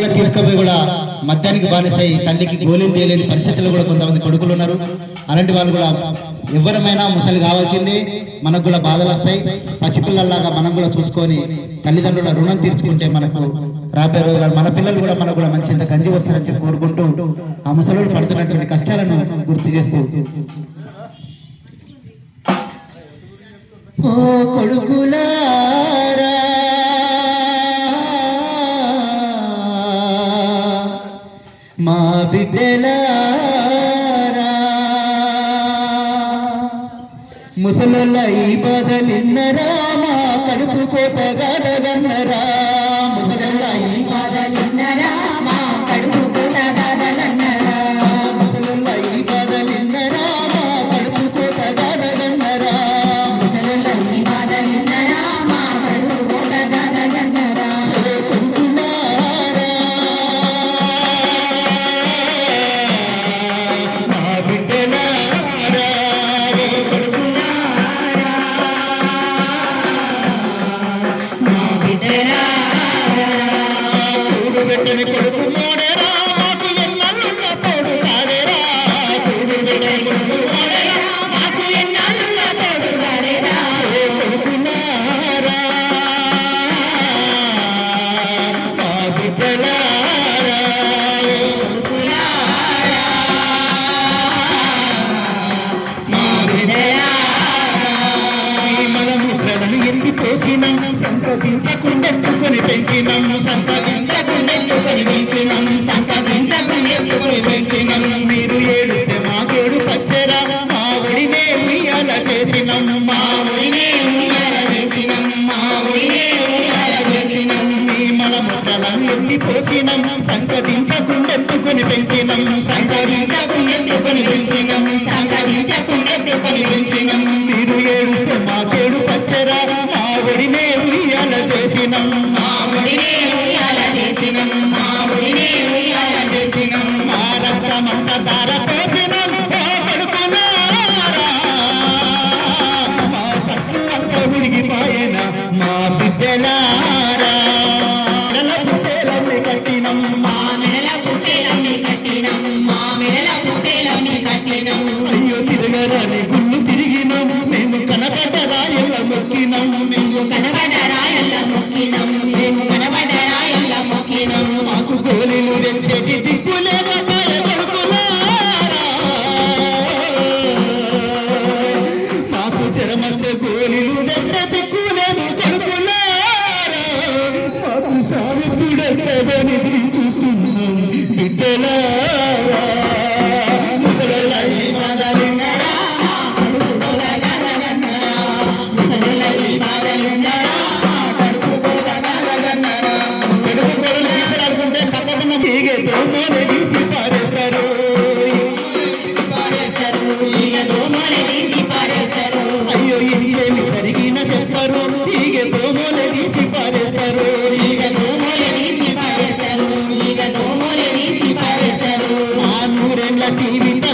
కూడా తీసుకుపోయి కూడా మద్యానికి బానిసై తల్లికి గోళీలు తీయలేని పరిస్థితుల్లో కూడా కొంతమంది కొడుకులు ఉన్నారు. అలాంటి వాళ్ళు కూడా ఎవరమైనా ముసలి కావాల్సిందే మనకు కూడా బాధలు వస్తాయి. పసిపిల్లల్లాగా మనం కూడా చూసుకొని తల్లిదండ్రుల రుణం తీర్చుకుంటే మనకు రాబోయే రోజులు మన పిల్లలు కూడా మనకు కూడా మంచి ఇంత గంజి వస్తారని చెప్పి కోరుకుంటూ ఆ ముసలు పడుతున్నటువంటి కష్టాలను గుర్తు చేస్తూ ఓ మా బిడ్డలారా. ముసలుల బదలిన్నరా మా కడుపు కోత గాడగన్నరా కూడు కొడుకు మోడేరా మాకు ఎన్నల్లున్న తోడు కాడేరా తోడు పెట్టని కొడుకు సంపాదించకుండెత్తుకొని పెంచినాం సంపాదించకుండెత్తుకొని పెంచినాం సంకవించకుండెత్తుకొని పెంచినాం మీరు ఏడుస్తే మాకేడు పచ్చరా? మా ఒడినే ఉయ్యాల చేసినాం మా ఊరినే ఉయ్యాల వేసినం మా ఊరినే ఉయ్యాల వేసినం మీ మలముద్రలను ఎత్తి పోసినాం సంపాదించకుండెత్తుకొని పెంచినాం సంకవించకుండెత్తుకొని పెంచినం సంకవించకుండెత్తుకొని పెంచినం ఉయ్యాల చేసినాం. మా ఉయ్యాల మా ఉయ్యాల వేసినం మా రక్తమంతా ధార పోసినాం ఓ కొడుకులారా. మా సత్తు అంతా ఉడిగిపోయిన మా బిడ్డలారా నెలకు తేలమ్మి కట్టినం. మా మా మెడల పుస్తేలన్నీ కట్టినం. మా మెడల పుస్తేలన్నీ కట్టినం. అయ్యో తిరగరాని గుళ్ళు తిరిగినాం. మేము కనపడ్డ రాయల మొక్కినాం divina.